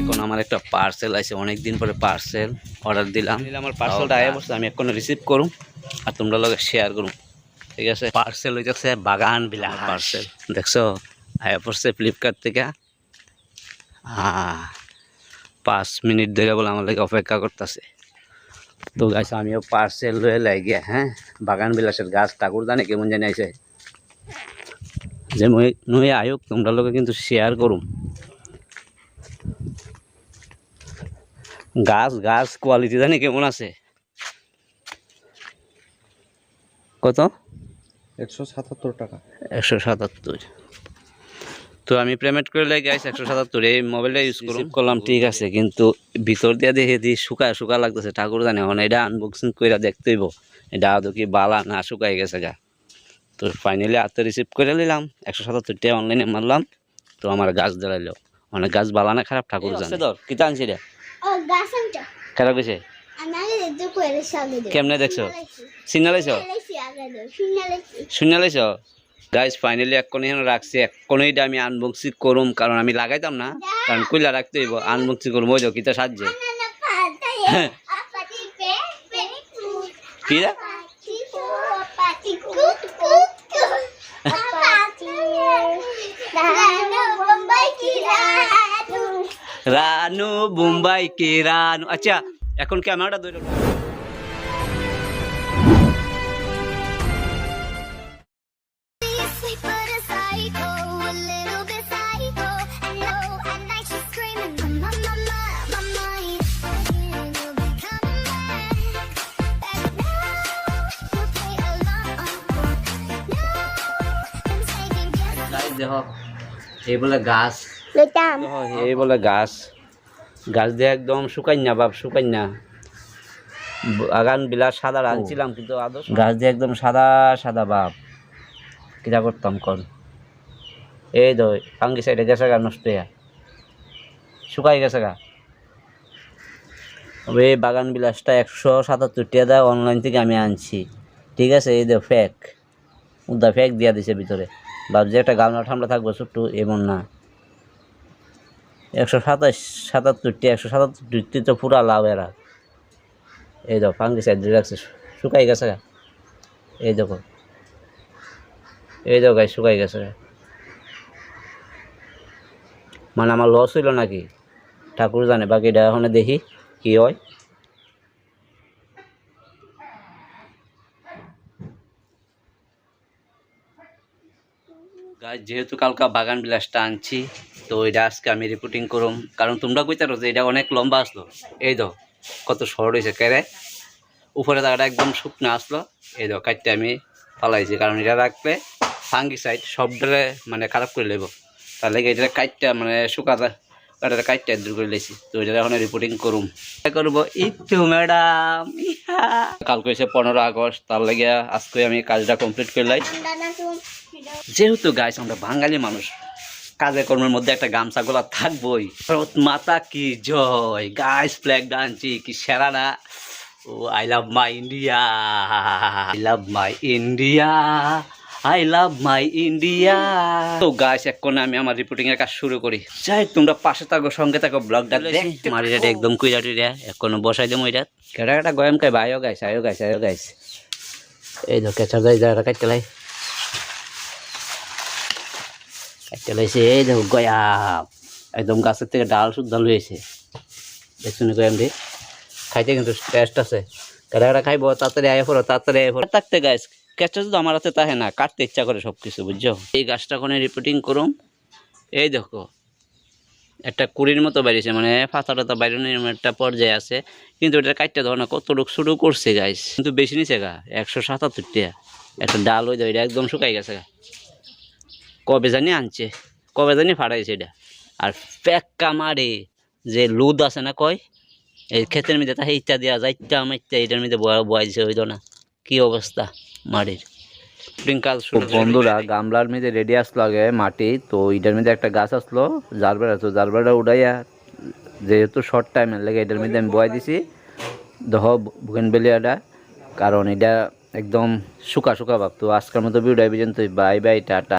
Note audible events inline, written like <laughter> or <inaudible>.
এখন আমার একটা পার্সেল আছে অনেক দিন পরে পার্সেল অর্ডার দিলাম। আমার পার্সেলটা আয় বসে আমি এখন রিসিভ করুম আর তোমরা লগে শেয়ার করুম। ঠিক আছে? পার্সেল হইতেছে বাগান বিলাস পার্সেল দেখছ? আয়া পড়ছে ফ্লিপকার্ট থেকে। পাঁচ মিনিট ধরে বলে আমার লাগে অপেক্ষা করতেছে। তো গাছ আমিও পার্সেল লয়ে লাগিয়ে হ্যাঁ? বাগান বিলাসের গাছ ঠাকুর জানে কেমন জানি আইছে। যে মই নই আয়োগ তোমরা লোকে কিন্তু শেয়ার করুম। গাছ গাছ কোয়ালিটি জানি কেমন আছে? কত? একশো সাতাত্তর টাকা। একশো সাতাত্তর। তো আমি পেমেন্ট করে লাগে গাইস একশো সাতাত্তর। এই মোবাইলটা ইউজ করুন। করলাম ঠিক আছে কিন্তু ভিতর দিয়ে দেখে দিই শুকা শুকা লাগতেছে। ঠাকুর জানে এখন এটা আনবক্সিং করে দেখতে হইব। এটা আদৌ কি বালা না শুকাই গেছে গা। তো ফাইনালি হাতে রিসিভ করে নিলাম। একশো সাতাত্তরটা অনলাইনে মারলাম। তো আমার গাছ দাঁড়াইলো অনেক গাছ বালা না খারাপ ঠাকুর জানে। ধর কিতা আনছি রে? খারাপ গেছে কেমনে দেখছ? সিগনাল আইছো লাইছি আগে দেব শুনে লাইছি শুনে লাইছ গাইজ ফাইনালি এক কোণে রাখছি। এক কোণেইটা আমি আনবক্সি করুম কারণ আমি লাগাইতাম না। কারণ কইলা রাখতে হইব আনবক্সি করব ওই সাহায্যে পাতাই আপাতি পে পে কি রে? <laughs> রানু মুম্বাই কে রানু আচ্ছা এখন ক্যামেরাটা ধরে Sweet but a psycho, a little bit psycho. I know at night she's screaming, "Mama, mama, mama." You'll be coming back, back now. You'll play along. No, I'm taking guess. Guys দেখো এই বলে গাছ এই বলে গাছ গাছ দিয়ে একদম শুকাইনা বাপ শুকাইনা বাগান বিলাস সাদা আনছিলাম কিন্তু আদৌ গাছ দিয়ে একদম সাদা সাদা বাপ। কিরা করতাম কর। এই তো ফাঙ্গি সাইডে গেছে গা নষ্ট হইয়া। শুকাই গেছে গা। তবে এই বাগান বিলাসটা একশো সাতাত্তর টাকা দেয় অনলাইন থেকে আমি আনছি। ঠিক আছে এই দে ফ্যাক উদা ফ্যাক দিয়া দিছে ভিতরে। ভাবছি একটা গামলা ঠামলা থাকব ছোট্ট এমন না। একশো সাতাশ, সাতাত্তরটি, একশো সাতাত্তরটি তো পুরা লাভ এরা। এই দেখো ফাঙ্গি সাইড রাখছে শুকাই গেছে। এই দেখো এই দেখো গাছ শুকাই গেছে। মানে আমার লস হইল নাকি? ঠাকুর জানে, বাকিটা এখন দেখি, কি হয়। গাছ যেহেতু কালকা বাগান বিলাসটা আনছি, তো এটা আজকে আমি রিপোর্টিং করুম। কারণ তোমরা কইতারো যে এটা অনেক লম্বা আসলো। এই দো কত শর্ট হয়েছে কেরে? উপরে দাগাটা একদম শুকনো আসলো। এই দো কাটতে আমি ফালাইছি, কারণ এটা রাখলে ফাঙ্গি সাইড সবটারে মানে খারাপ করে লেব। তার লেগে এটা কাটটা মানে শুকাতা কাটাটা কাটটা দূর করে লেছি তো এটা এখন রিপোর্টিং করুম। করব একটু ম্যাডাম কালকে হয়েছে পনেরো আগস্ট, তার লেগে আজকে আমি কাজটা কমপ্লিট করলাই Dana যেহেতু গাইস আমরা বাঙালি মানুষ, কাজে কর্মের মধ্যে একটা গামছা গোলা থাকবোই। ভারত মাতা কি জয় গাইস ফ্ল্যাগ ডান্সি কি সেরা না? ও I love my India I love my India I love my India তো গাইস এখন আমি আমার রিপোর্টিং এর কাজ শুরু করি। যাই তোমরা পাশে থাকো সঙ্গে থাকো ব্লগটা দেখতে মারি রেটে একদম কুইরাটি রে এখন বসাই দেবো এটা কেটা কেটা গয়ম খাই আয়ো গাইস আয়ো গাইস আয়ো গাইস এই তো কেচার যাই যারা কাটতে লাই। একটা লইছে এই দেখো গয়া। একদম গাছের থেকে ডাল শুদ্ধ লইছে দেখছ না গয়াম দি খাইতে কিন্তু টেস্ট আছে। কারা কারা খাইবো তাড়াতাড়ি আয় পড়ো তাড়াতাড়ি আয় পড়ো থাকতে গাছ গাছটা তো আমার হাতে তাহে না, কাটতে ইচ্ছা করে সব কিছু বুঝছ? এই গাছটা কোনো রিপোর্টিং করুম এই দেখো, একটা কুড়ির মতো বেরিয়েছে মানে ফাতা টাতা বাইরনের একটা পর্যায়ে আছে, কিন্তু এটা কাটতে ধরো না, কত কতটুক শুরু করছে গাছ কিন্তু বেশি নিছে গা, একশো সাতাত্তর টাকা একটা ডাল হয়ে এটা একদম শুকাই গেছে গা। কবে জানি আনছে, কবে জানি ফাটাইছে এটা। আর প্যাক্কা মারে, যে লুদ আছে না কয় এই ক্ষেতের মধ্যে তাহে ইত্যা দেওয়া যায় ইত্যা আমার ইত্যা এটার মধ্যে বয়া দিছে হইতো না। কি অবস্থা? মাটির। বন্ধুরা গামলার মধ্যে রেডি আসলো আগে মাটি তো এটার মধ্যে একটা গাছ আসলো জারবেড়া তো জারবেড়া উড়াইয়া যেহেতু শর্ট টাইমের লেগে এটার মধ্যে আমি বয় দিছি দহ বুকেনবেলিয়াটা কারণ এটা একদম শুকা শুকা ভাব তো আজকের মতো ভিডিও পর্যন্ত বাই বাই টাটা।